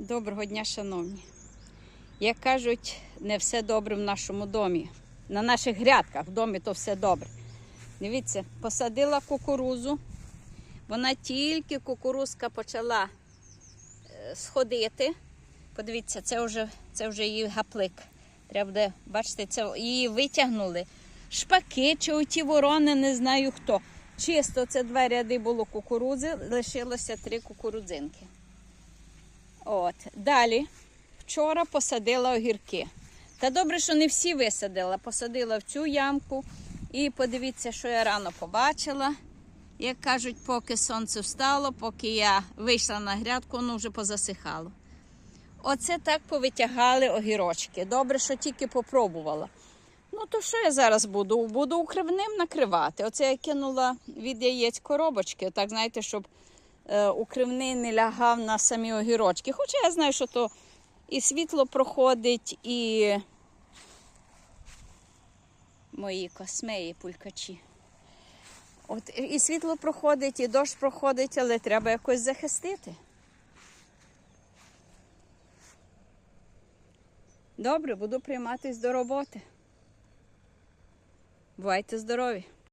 Доброго дня, шановні. Як кажуть, не все добре в нашому домі. На наших грядках в домі то все добре. Дивіться, посадила кукурузу. Вона тільки кукурузка почала е, сходити. Подивіться, це вже, це вже її гаплик. Треба буде, бачите, це її витягнули. Шпаки чи оті ворони, не знаю хто. Чисто це два ряди було кукурузи, лишилося три кукурудзинки. От. Далі вчора посадила огірки. Та добре, що не всі висадила. Посадила в цю ямку. І подивіться, що я рано побачила. Як кажуть, поки сонце встало, поки я вийшла на грядку, воно вже позасихало. Оце так повитягали огірочки. Добре, що тільки попробувала. Ну, то що я зараз буду? Буду укривним накривати. Оце я кинула від яєць коробочки, так знаєте, щоб е, укривний не лягав на самі огірочки. Хоча я знаю, що то і світло проходить, і мої космеї, пулькачі. От і світло проходить, і дощ проходить, але треба якось захистити. Добре, буду прийматись до роботи. Бувайте здорові!